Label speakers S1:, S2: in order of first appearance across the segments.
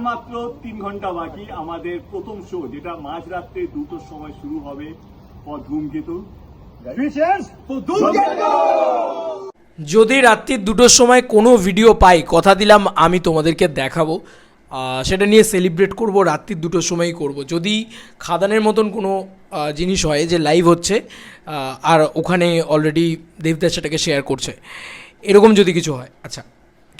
S1: মাত্র তিন ঘণ্টা বাকি আমাদের প্রথম শো যেটা মাঝরাত্রে দুটোর সময় শুরু হবে ফর ধূমকেতু
S2: যদি রাত্রির দুটোর সময় কোনো ভিডিও পাই কথা দিলাম আমি তোমাদেরকে দেখাবো। সেটা নিয়ে সেলিব্রেট করব রাত্রির দুটোর সময়ই করব। যদি খাদানের মতন কোনো জিনিস হয় যে লাইভ হচ্ছে আর ওখানে অলরেডি দেবদাস সেটাকে শেয়ার করছে এরকম যদি কিছু হয় আচ্ছা।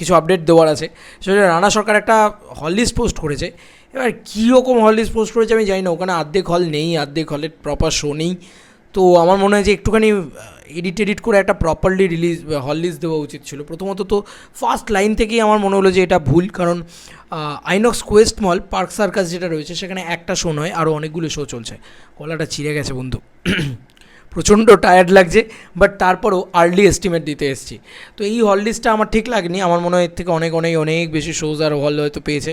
S2: কিছু আপডেট দেওয়ার আছে। সেটা রানা সরকার একটা হল লিস্ট পোস্ট করেছে। এবার কীরকম হল লিস্ট পোস্ট করেছে আমি জানি না, ওখানে আর্ধেক হল নেই আর্ধেক হলের প্রপার শো নেই। তো আমার মনে হয় যে একটুখানি এডিট এডিট করে একটা প্রপারলি রিলিজ হল লিস্ট দেওয়া উচিত ছিল। প্রথমত তো ফার্স্ট লাইন থেকেই আমার মনে হলো যে এটা ভুল, কারণ আইনক্স কোয়েস্ট মল পার্ক সার্কাস যেটা রয়েছে, সেখানে একটা শো নয় আরও অনেকগুলো শো চলছে। গলাটা ছিঁড়ে গেছে বন্ধু। প্রচণ্ড টায়ার্ড লাগছে বাট তারপরও আর্লি এস্টিমেট দিতে এসেছি। তো এই হল লিস্টটা আমার ঠিক লাগেনি, আমার মনে হয় এর থেকে অনেক অনেক অনেক বেশি শোজ আর হল হয়তো পেয়েছে।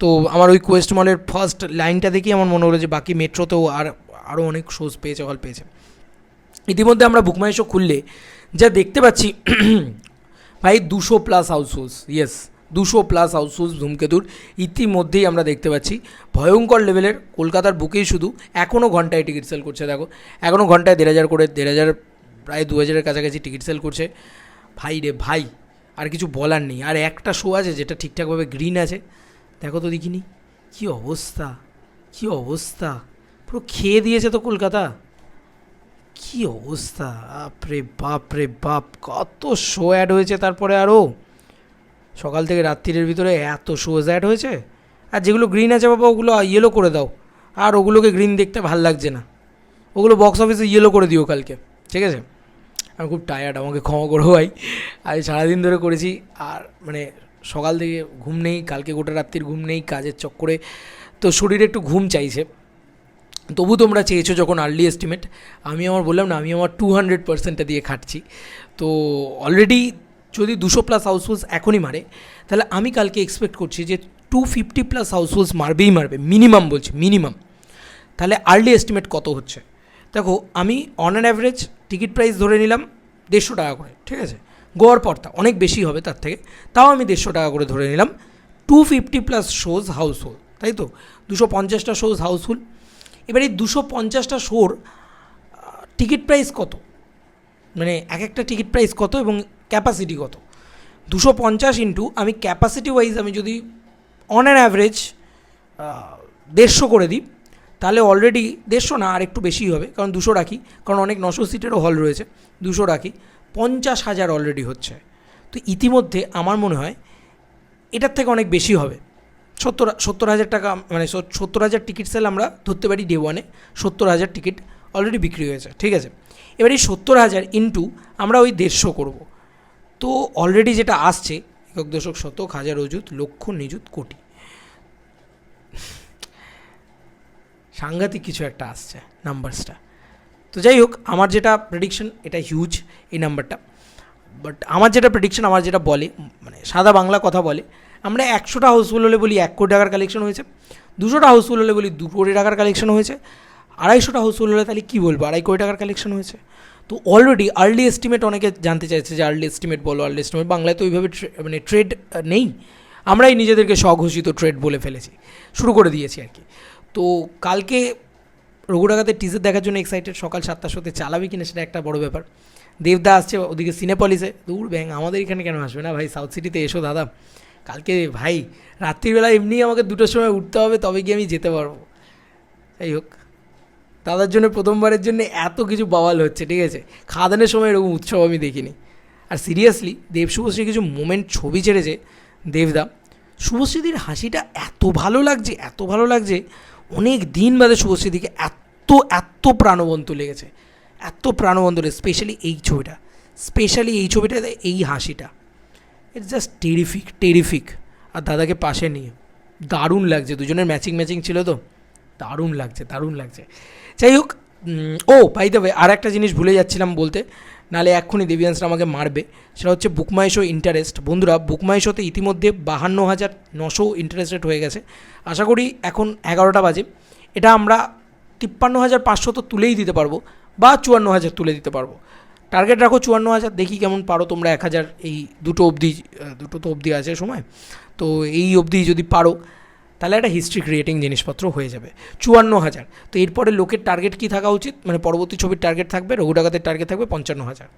S2: তো আমার ওই কোয়েস্ট মলের ফার্স্ট লাইনটা দেখেই আমার মনে হলো যে বাকি মেট্রোতেও আর আরও অনেক শোজ পেয়েছে হল পেয়েছে। ইতিমধ্যে আমরা বুকমাই শো খুললে, যা দেখতে পাচ্ছি, ভাই দুশো প্লাস হাউসফুলস ইয়েস দুশো প্লাস হাউসফুলস ধূমকেতুর ইতিমধ্যেই আমরা দেখতে পাচ্ছি। ভয়ঙ্কর লেভেলের কলকাতার বুকেই শুধু এখনও ঘন্টায় টিকিট সেল করছে, দেখো। এখনও ঘন্টায় দেড় হাজার করে, দেড় হাজার, প্রায় দু হাজারের কাছাকাছি টিকিট সেল করছে। ভাই রে ভাই, আর কিছু বলার নেই। আর একটা শো আছে যেটা ঠিকঠাকভাবে গ্রিন আছে। দেখো তো দেখিনি। কী অবস্থা? কী অবস্থা? পুরো খেয়ে দিয়েছে তো কলকাতা। কি অবস্থা? বাপরে বাপ রে বাপ, কত শো অ্যাড হয়েছে তারপরে আরও সকাল থেকে রাত্রির ভিতরে এত অ্যাড হয়েছে। আর যেগুলো গ্রিন আছে বাবা, ওগুলো ইয়েলো করে দাও। আর ওগুলোকে গ্রিন দেখতে ভালো লাগছে না। ওগুলো বক্স অফিসে ইয়েলো করে দিও কালকে, ঠিক আছে? আমি খুব টায়ার্ড আমাকে ক্ষমা করো ভাই। আজ সারাদিন ধরে করেছি, আর মানে সকাল থেকে ঘুম নেই, কালকে গোটা রাত্রির ঘুম নেই, কাজের চক্করে। তো শরীরে একটু ঘুম চাইছে। তবু তোমরা চেয়েছো যখন আর্লি এস্টিমেট আমি আমার বললাম না, আমি আমার টু হান্ড্রেড পার্সেন্টটা দিয়ে খাটছি। তো অলরেডি যদি দুশো প্লাস হাউসফুলস এখনই মারে, তাহলে আমি কালকে এক্সপেক্ট করছি যে টু ফিফটি প্লাস হাউসফুলস মারবেই মারবে মিনিমাম বলছি মিনিমাম তাহলে আর্লি এস্টিমেট কত হচ্ছে? দেখো, আমি on an average ticket price ধরে নিলাম দেড়শো টাকা করে, ঠিক আছে? গোয়ার পরতা অনেক বেশি হবে তার থেকে, তাও আমি দেড়শো টাকা করে ধরে নিলাম two fifty plus shows houseful তাই তো? দুশো পঞ্চাশটা শোজ হাউসফুল এবার এই দুশো পঞ্চাশটা শোর টিকিট প্রাইস কত? মানে এক একটা টিকিট প্রাইস কত এবং ক্যাপাসিটি কত? দুশো পঞ্চাশ ইন্টু আমি ক্যাপাসিটি ওয়াইজ আমি যদি অন অ্যান অ্যাভারেজ দেড়শো করে দিই, তাহলে অলরেডি দেড়শো না, আর একটু বেশি হবে, কারণ দুশো রাখি, কারণ অনেক নশো সিটেরও হল রয়েছে, দুশো রাখি, পঞ্চাশ হাজার অলরেডি হচ্ছে। তো ইতিমধ্যে আমার মনে হয় এটার থেকে অনেক বেশি হবে। সত্তর সত্তর হাজার টাকা মানে সত্তর হাজার টিকিট সেল আমরা ধরতে পারি ডে ওয়ানে সত্তর হাজার টিকিট অলরেডি বিক্রি হয়েছে, ঠিক আছে? এবার এই সত্তর হাজার ইন্টু আমরা ওই দেড়শো করব। তো অলরেডি যেটা আসছে, একক দশক শতক, হাজার অযুত, লক্ষ নিযুত, কোটি। সাংঘাতিক কিছু একটা আসছে নাম্বারসটা তো যাই হোক, আমার যেটা প্রেডিকশন এটা হিউজ এই নাম্বারটা বাট আমার যেটা প্রেডিকশন আমার যেটা বলে মানে সাদা বাংলা কথা বলে, আমরা একশোটা হাউসফুল হলে বলি এক কোটি টাকার কালেকশন হয়েছে, দুশোটা হাউসফুল হলে বলি দু কোটি টাকার কালেকশন হয়েছে, আড়াইশোটা হাউসফুল হলে তাহলে কী বলব, আড়াই কোটি টাকার কালেকশন হয়েছে। তো অলরেডি আর্লি এস্টিমেট অনেকে জানতে চাইছে যে আর্লি এস্টিমেট বলো আর্লি এস্টিমেট বাংলায় তো ওইভাবে মানে ট্রেড নেই। আমরাই নিজেদেরকে স্বঘোষিত ট্রেড বলে ফেলেছি। শুরু করে দিয়েছি আর কি। তো কালকে রঘুডাকাতে টিজার দেখার জন্য এক্সাইটেড সকাল সাতটার সাথে চালাবে কিনা সেটা একটা বড় ব্যাপার। দেবদা আসছে ওদিকে সিনেপলিসে দূর ব্যাং আমাদের এখানে কেন আসবে না ভাই? সাউথ সিটিতে এসো দাদা। কালকে ভাই, রাত্রিবেলা এমনি আমাকে দুটোর সময় উঠতে হবে, তবে গিয়ে আমি যেতে পারব। যাই হোক। দাদার জন্য প্রথমবারের জন্য এত কিছু বাওয়াল হচ্ছে, ঠিক আছে? খাদানের সময় এরকম উৎসব আমি দেখিনি। আর সিরিয়াসলি দেব শুভশ্রী কিছু মোমেন্ট ছবি ছেড়েছে, দেবদা। শুভশ্রীদির হাসিটা এত ভালো লাগছে, এত ভালো লাগছে, অনেক দিন বাদে শুভশ্রীদিকে এত এত প্রাণবন্ত লেগেছে। এত প্রাণবন্ত লেগেছে স্পেশালি এই ছবিটা। স্পেশালি এই ছবিটাতে এই হাসিটা। ইটস জাস্ট টেরিফিক টেরিফিক আর দাদাকে পাশে নিয়ে। দারুণ লাগছে, দুজনের ম্যাচিং ম্যাচিং ছিল তো। দারুণ লাগছে দারুণ লাগছে। যাই হোক ও পাই দেবে আর একটা জিনিস ভুলে যাচ্ছিলাম বলতে, নালে এক্ষুনি দেবিয়ান্সরা আমাকে মারবে, সেটা হচ্ছে বুকমাইশো ইন্টারেস্ট বন্ধুরা বুকমাইশোতে ইতিমধ্যে বাহান্ন হাজার নশো ইন্টারেস্ট রেট হয়ে গেছে। আশা করি এখন এগারোটা বাজে। এটা আমরা তিপ্পান্ন হাজার পাঁচশো তো তুলেই দিতে পারব, বা চুয়ান্ন হাজার তুলে দিতে পারব। টার্গেট রাখো চুয়ান্ন হাজার, দেখি কেমন পারো তোমরা এক হাজার এই দুটো অবধি দুটো তো অবধি আছে সময়। তো এই অবধি যদি পারো তাহলে একটা হিস্ট্রি ক্রিয়েটিং জিনিসপত্র হয়ে যাবে। চুয়ান্ন হাজার তো এরপরে লোকের টার্গেট কী থাকা উচিত? মানে পরবর্তী ছবির টার্গেট থাকবে, রঘু ডাকাতের টার্গেট থাকবে পঞ্চান্ন হাজার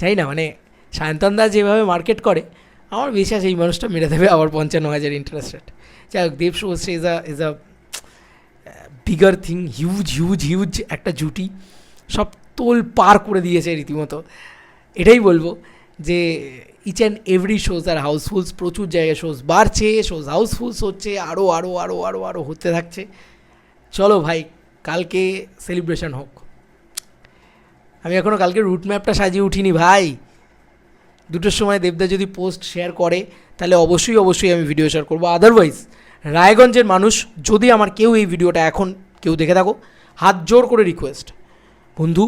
S2: জানি না মানে সায়ন্তন দা যেভাবে মার্কেট করে, আমার বিশ্বাস এই মানুষটা মেরে দেবে আবার পঞ্চান্ন হাজার ইন্টারেস্ট রেট যাই হোক, Dev Subhashree is a is a bigger thing huge huge huge একটা জুটি। সব তোল পার করে দিয়েছে রীতিমতো। এটাই বলব যে ইচ অ্যান্ড এভরি শোজ আর হাউসফুলস প্রচুর জায়গায় শোজ বাড়ছে শোজ হাউসফুলস হচ্ছে আরও আরও আরও আরও আরও হতে থাকছে। চলো ভাই, কালকে সেলিব্রেশন হোক। আমি এখনও কালকে রুট ম্যাপটা সাজিয়ে উঠিনি ভাই। দুটোর সময় দেবদা যদি পোস্ট শেয়ার করে, তাহলে অবশ্যই অবশ্যই আমি ভিডিও শেয়ার করব। আদারওয়াইজ রায়গঞ্জের মানুষ, যদি আমার কেউ এই ভিডিওটা এখন কেউ দেখে থাকো, হাত জোর করে রিকোয়েস্ট বন্ধু,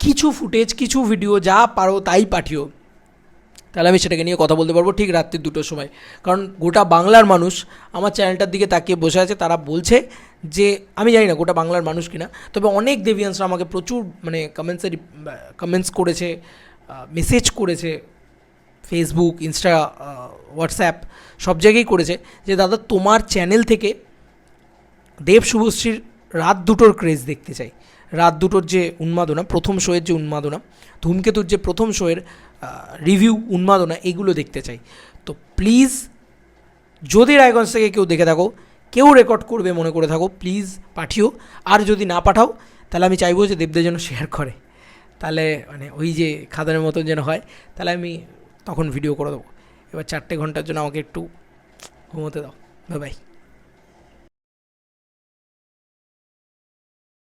S2: কিছু ফুটেজ কিছু ভিডিও যা পারো তাই পাঠিও। তাহলে আমি সেটাকে নিয়ে কথা বলতে পারব ঠিক রাত্রি দুটোর সময়। কারণ গোটা বাংলার মানুষ আমার চ্যানেলটার দিকে তাকিয়ে বসে আছে, তারা বলছে যে, আমি জানি না গোটা বাংলার মানুষ কিনা, তবে অনেক দেবিয়ান্সরা আমাকে প্রচুর মানে কমেন্টসে কমেন্টস করেছে মেসেজ করেছে ফেসবুক ইনস্টা হোয়াটসঅ্যাপ সব জায়গায় করেছে যে, দাদা, তোমার চ্যানেল থেকে দেব শুভশ্রীর রাত দুটোর ক্রেজ দেখতে চাই। রাত দুটোর যে উন্মাদনা, প্রথম শোয়ের যে উন্মাদনা, ধূমকেতুর যে প্রথম শোয়ের রিভিউ উন্মাদনা এগুলো দেখতে চাই। তো প্লিজ যদি রায়গঞ্জ থেকে কেউ দেখে থাকো, কেউ রেকর্ড করবে মনে করে থাকো প্লিজ পাঠিও। আর যদি না পাঠাও, তাহলে আমি চাইব যে দেবদের যেন শেয়ার করে। তাহলে মানে ওই যে খাদানের মতন যেন হয়, তাহলে আমি তখন ভিডিও করে দেবো। এবার চারটে ঘণ্টার জন্য আমাকে একটু ঘুমোতে দাও। বাই